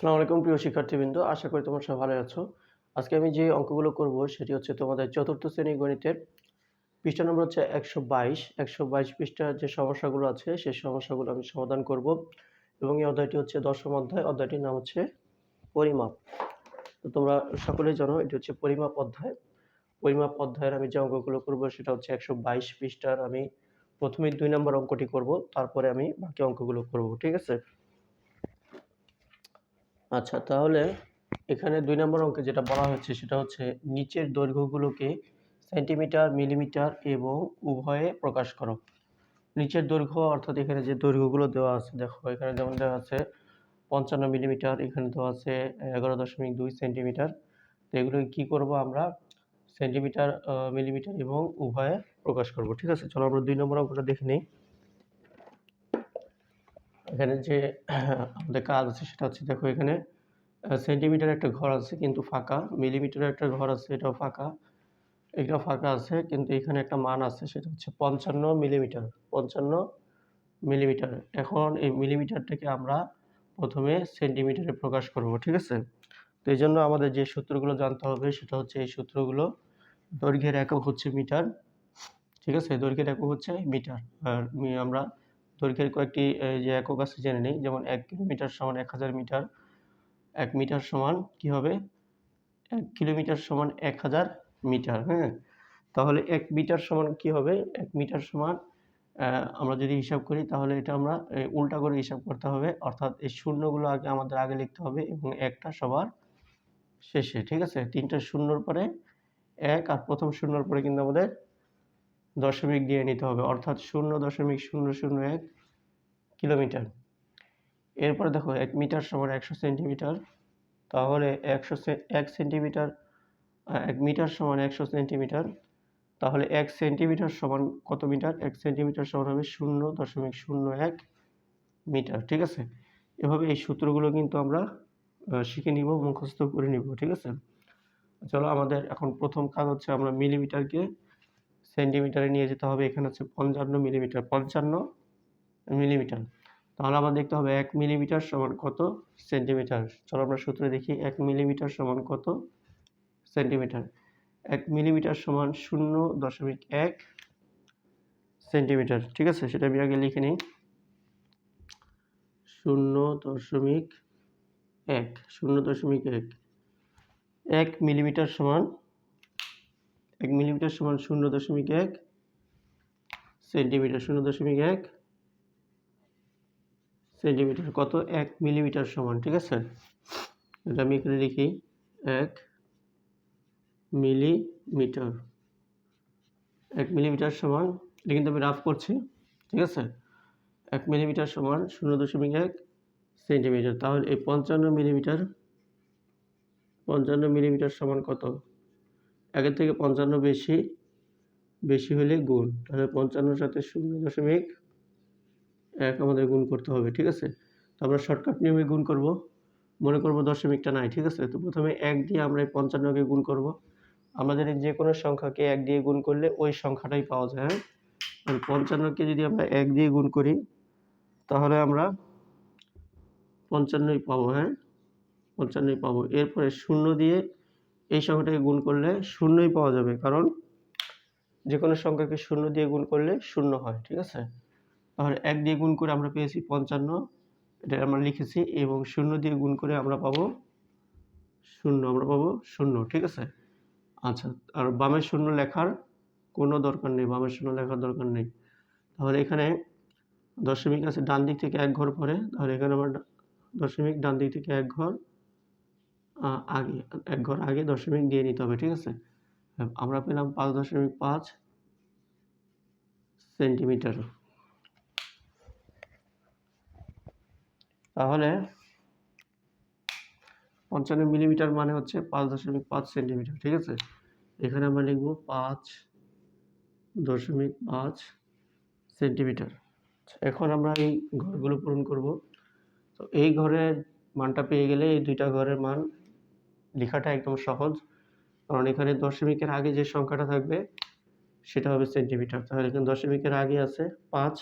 আসসালামু আলাইকুম, প্রিয় শিক্ষার্থীবৃন্দ। আশা করি তোমরা সবাই ভালো আছো। আজকে আমি যে অঙ্কগুলো করব, সেটি হচ্ছে তোমাদের চতুর্থ শ্রেণি গণিতের পৃষ্ঠা নম্বর হচ্ছে একশো বাইশ। একশো বাইশ পৃষ্ঠার যে সমস্যাগুলো আছে, সেই সমস্যাগুলো আমি সমাধান করব। এবং এই অধ্যায়টি হচ্ছে দশম অধ্যায়। অধ্যায়টির নাম হচ্ছে পরিমাপ। তো তোমরা সকলেই জানো, এটি হচ্ছে পরিমাপ অধ্যায়। পরিমাপ অধ্যায়ের আমি যে অঙ্কগুলো করব, সেটা হচ্ছে একশো বাইশ পৃষ্ঠার আমি প্রথমে দুই নম্বর অঙ্কটি করব। তারপরে আমি বাকি অঙ্কগুলো করব, ঠিক আছে? আচ্ছা তাহলে এখানে দুই নম্বর অঙ্কে যেটা বলা হচ্ছে সেটা হচ্ছে নিচের দৈর্ঘ্যগুলোকে সেন্টিমিটার, মিলিমিটার এবং উভয়ে প্রকাশ করো। নিচের দৈর্ঘ্য অর্থাৎ এখানে যে দৈর্ঘ্যগুলো দেওয়া আছে, দেখো এখানে যেমন দেওয়া আছে পঞ্চান্ন মিলিমিটার, এখানে দেওয়া আছে এগারো দশমিক দুই সেন্টিমিটার। তো এগুলো কী করব আমরা? সেন্টিমিটার মিলিমিটার এবং উভয়ে প্রকাশ করব। ঠিক আছে, চলো আমরা দুই নম্বর অঙ্কটা দেখে নিই। এখানে যে আমাদের কাজ আছে সেটা হচ্ছে, দেখো এখানে সেন্টিমিটার একটা ঘর আছে কিন্তু ফাঁকা মিলিমিটার একটা ঘর আছে, এটাও ফাঁকা এটা ফাঁকা আছে, কিন্তু এখানে একটা মান আছে, সেটা হচ্ছে পঞ্চান্ন মিলিমিটার পঞ্চান্ন মিলিমিটার এখন এই মিলিমিটারটাকে আমরা প্রথমে সেন্টিমিটারে প্রকাশ করব, ঠিক আছে? তো এই জন্য আমাদের যে সূত্রগুলো জানতে হবে, সেটা হচ্ছে এই সূত্রগুলো দৈর্ঘ্যের একক হচ্ছে মিটার, ঠিক আছে? দৈর্ঘ্যের একক হচ্ছে মিটার, আর আমরা দৈর্ঘ্যের কয়েকটি যে একক আছে জেনে নিই। যেমন এক কিলোমিটার সমান এক হাজার মিটার। এক মিটার সমান কি হবে? এক কিলোমিটার সমান এক হাজার মিটার হ্যাঁ? তাহলে এক মিটার সমান কি হবে? এক মিটার সমান আমরা যদি হিসাব করি, তাহলে এটা আমরা উল্টা করে হিসাব করতে হবে। অর্থাৎ এই শূন্যগুলো আগে আমাদের আগে লিখতে হবে এবং একটা সবার শেষে, ঠিক আছে? তিনটা শূন্যর পরে এক আর প্রথম শূন্যর পরে কিন্তু আমাদের দশমিক দিয়ে নিতে হবে, অর্থাৎ শূন্য দশমিক শূন্য শূন্য এক কিলোমিটার। এরপর দেখো, এক মিটার সমান একশো সেন্টিমিটার, তাহলে একশো এক সেন্টিমিটার এক মিটার সমান একশো সেন্টিমিটার, তাহলে এক সেন্টিমিটার সমান কত মিটার? এক সেন্টিমিটার সমান হবে শূন্য দশমিক শূন্য এক মিটার, ঠিক আছে? এভাবে এই সূত্রগুলো কিন্তু আমরা শিখে নিব, মুখস্থ করে নিব, ঠিক আছে? চলো, আমাদের এখন প্রথম কাজ হচ্ছে আমরা মিলিমিটারকে সেন্টিমিটারে নিয়ে যেতে হবে, এখানে হচ্ছে পঞ্চান্ন মিলিমিটার পঞ্চান্ন মিলিমিটার। তাহলে আমার দেখতে হবে এক মিলিমিটার সমান কত সেন্টিমিটার? চলো আমরা সূত্রে দেখি, এক মিলিমিটার সমান কত সেন্টিমিটার? এক মিলিমিটার সমান শূন্য দশমিক এক সেন্টিমিটার, ঠিক আছে? সেটা আমি আগে লিখে নিই। শূন্য দশমিক এক, শূন্য দশমিক এক। এক মিলিমিটার সমান এক মিলিমিটার সমান শূন্য দশমিক এক সেন্টিমিটার শূন্য দশমিক এক সেন্টিমিটার কত? এক মিলিমিটার সমান, ঠিক আছে? এটা আমি এখানে লিখি এক মিলিমিটার। এক মিলিমিটার সমান, এটা কিন্তু আমি রাফ করছি, ঠিক আছে? এক মিলিমিটার সমান শূন্য দশমিক এক সেন্টিমিটার। তাহলে এই পঞ্চান্ন মিলিমিটার পঞ্চান্ন মিলিমিটার সমান কত? একের থেকে পঞ্চান্ন বেশি বেশি হলে গুণ। তাহলে পঞ্চান্নর সাথে শূন্য দশমিক এক আমাদের গুণ করতে হবে, ঠিক আছে? তো আমরা শর্টকাট নিয়মে গুণ করব। মনে করব দশমিকটা নাই, ঠিক আছে? তো প্রথমে এক দিয়ে আমরা এই পঞ্চান্নকে গুণ করব। আমাদের যে কোনো সংখ্যাকে এক দিয়ে গুণ করলে ওই সংখ্যাটাই পাওয়া যায় হ্যাঁ? পঞ্চান্নকে যদি আমরা এক দিয়ে গুণ করি, তাহলে আমরা পঞ্চান্নই পাবো হ্যাঁ? পঞ্চান্নই পাবো। এরপরে শূন্য দিয়ে এই সংখ্যাটাকে গুণ করলে শূন্যই পাওয়া যাবে, কারণ যে কোনো সংখ্যাকে শূন্য দিয়ে গুণ করলে শূন্য হয়, ঠিক আছে? তাহলে এক দিয়ে গুণ করে আমরা পেয়েছি পঞ্চান্ন, এটা আমরা লিখেছি, এবং শূন্য দিয়ে গুণ করে আমরা পাবো শূন্য, আমরা পাবো শূন্য, ঠিক আছে? আচ্ছা আর বামের শূন্য লেখার কোনো দরকার নেই, বামের শূন্য লেখার দরকার নেই। তাহলে এখানে দশমিক আছে ডান দিক থেকে এক ঘর পরে তাহলে এখানে আমার দশমিক ডান দিক থেকে এক ঘর আগে, এক ঘর আগে দশমিক দিয়ে নিতে হবে, ঠিক আছে? আমরা পেলাম পাঁচ দশমিক পাঁচ সেন্টিমিটার। তাহলে পঞ্চান্ন মিলিমিটার মানে হচ্ছে পাঁচ দশমিক পাঁচ সেন্টিমিটার, ঠিক আছে? এখানে আমরা লিখব পাঁচ দশমিক পাঁচ সেন্টিমিটার। এখন আমরা এই ঘরগুলো পূরণ করব। তো এই ঘরের মানটা পেয়ে গেলে এই দুইটা ঘরের মান লেখাটা একদম সহজ। কারণ এখানে দশমিকের আগে যে সংখ্যাটা থাকবে, সেটা হবে সেন্টিমিটার। তাহলে এখানে দশমিকের আগে আছে পাঁচ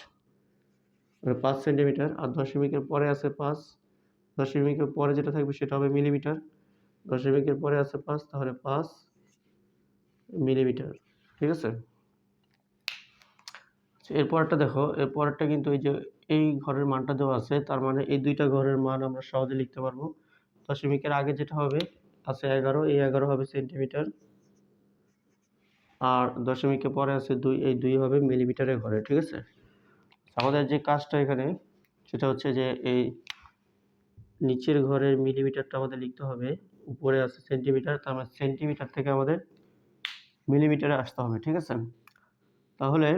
পাঁচ সেন্টিমিটার, আর দশমিকের পরে আছে পাঁচ। দশমিকের পরে যেটা থাকবে সেটা হবে মিলিমিটার। দশমিকের পরে আছে পাঁচ, তাহলে পাঁচ মিলিমিটার। ঠিক আছে? এরপরটা দেখো, এরপরটা কিন্তু এই যে এই ঘরের মানটা দেওয়া আছে, তার মানে এই দুইটা ঘরের মান আমরা সহজে লিখতে পারব। দশমিকের আগে যেটা হবে আছে এগারো, এই এগারো হবে সেন্টিমিটার আর দশমিকের পরে আছে দুই, এই দুই হবে মিলিমিটারে ঘরে, ঠিক আছে? আমাদের যে কাজটা এখানে, সেটা হচ্ছে যে এই নিচের ঘরের মিলিমিটারটা আমাদের লিখতে হবে, উপরে আছে সেন্টিমিটার তার মানে সেন্টিমিটার থেকে আমাদের মিলিমিটারে আসতে হবে, ঠিক আছে? তাহলে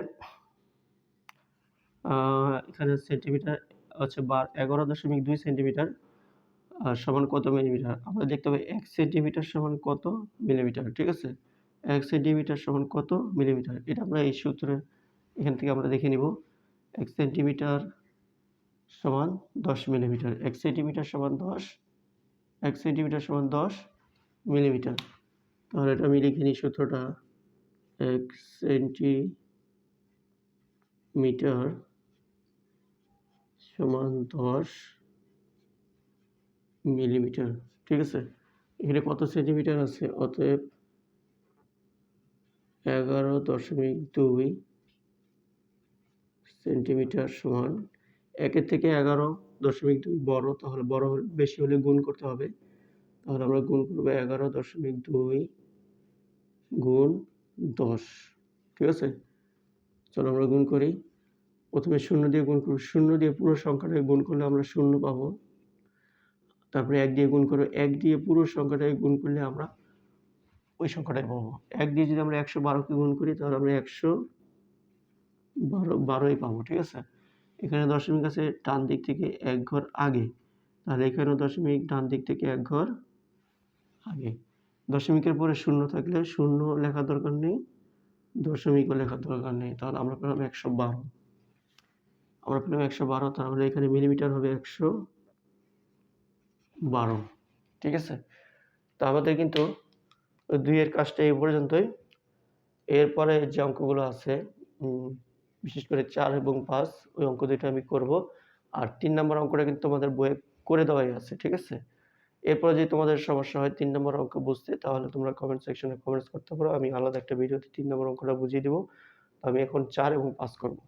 এখানে সেন্টিমিটার হচ্ছে বার, এগারো দশমিক দুই সেন্টিমিটার সমান কত মিলিমিটার? আমরা দেখতে হবে এক সেন্টিমিটার সমান কত মিলিমিটার, ঠিক আছে? এক সেন্টিমিটার সমান কত মিলিমিটার? এটা আমরা এই সূত্রে এখান থেকে আমরা দেখে নিব। এক সেন্টিমিটার সমান দশ মিলিমিটার। এক সেন্টিমিটার সমান দশ, এক সেন্টিমিটার সমান দশ মিলিমিটার। তাহলে এটা আমি লিখে নিই সূত্রটা। এক সেন্টিমিটার সমান দশ মিলিমিটার, ঠিক আছে? এখানে কত সেন্টিমিটার আছে? অতএব এগারো দশমিক দুই সেন্টিমিটার সমান একের থেকে এগারো দশমিক দুই বড়, তাহলে বড় হলে, বেশি হলে গুণ করতে হবে। তাহলে আমরা গুণ করব এগারো দশমিক দুই গুণ দশ, ঠিক আছে? চলো আমরা গুণ করি। প্রথমে শূন্য দিয়ে গুণ করব। শূন্য দিয়ে পুরো সংখ্যাটাকে গুণ করলে আমরা শূন্য পাবো। তারপরে এক দিয়ে গুণ করব এক দিয়ে পুরো সংখ্যাটাকে গুণ করলে আমরা ওই সংখ্যাটাই পাবো। এক দিয়ে যদি আমরা একশো বারোকে গুণ করি, তাহলে আমরা একশো বারো, বারোই পাবো, ঠিক আছে? এখানে দশমিক আছে ডান দিক থেকে এক ঘর আগে, তাহলে এখানেও দশমিক, ডান দিক থেকে এক ঘর আগে। দশমিকের পরে শূন্য থাকলে শূন্য লেখার দরকার নেই, দশমিকও লেখার দরকার নেই, তাহলে আমরা পেলাম একশো বারো। আমরা পেলাম একশো বারো, তাহলে এখানে মিলিমিটার হবে একশো বারো। ঠিক আছে? তো আমাদের কিন্তু দুইয়ের কাজটা এই পর্যন্তই। এরপরে যে অঙ্কগুলো আছে বিশেষ করে চার এবং পাঁচ, ওই অঙ্ক দুইটা আমি করব। আর তিন নম্বর অঙ্কটা কিন্তু তোমাদের বইয়ে করে দেওয়াই আছে, ঠিক আছে? এরপরে যদি তোমাদের সমস্যা হয় তিন নম্বর অঙ্ক বুঝতে, তাহলে তোমরা কমেন্ট সেকশনে কমেন্টস করতে পারো। আমি আলাদা একটা ভিডিওতে তিন নম্বর অঙ্কটা বুঝিয়ে দেবো। আমি এখন চার এবং পাঁচ করব।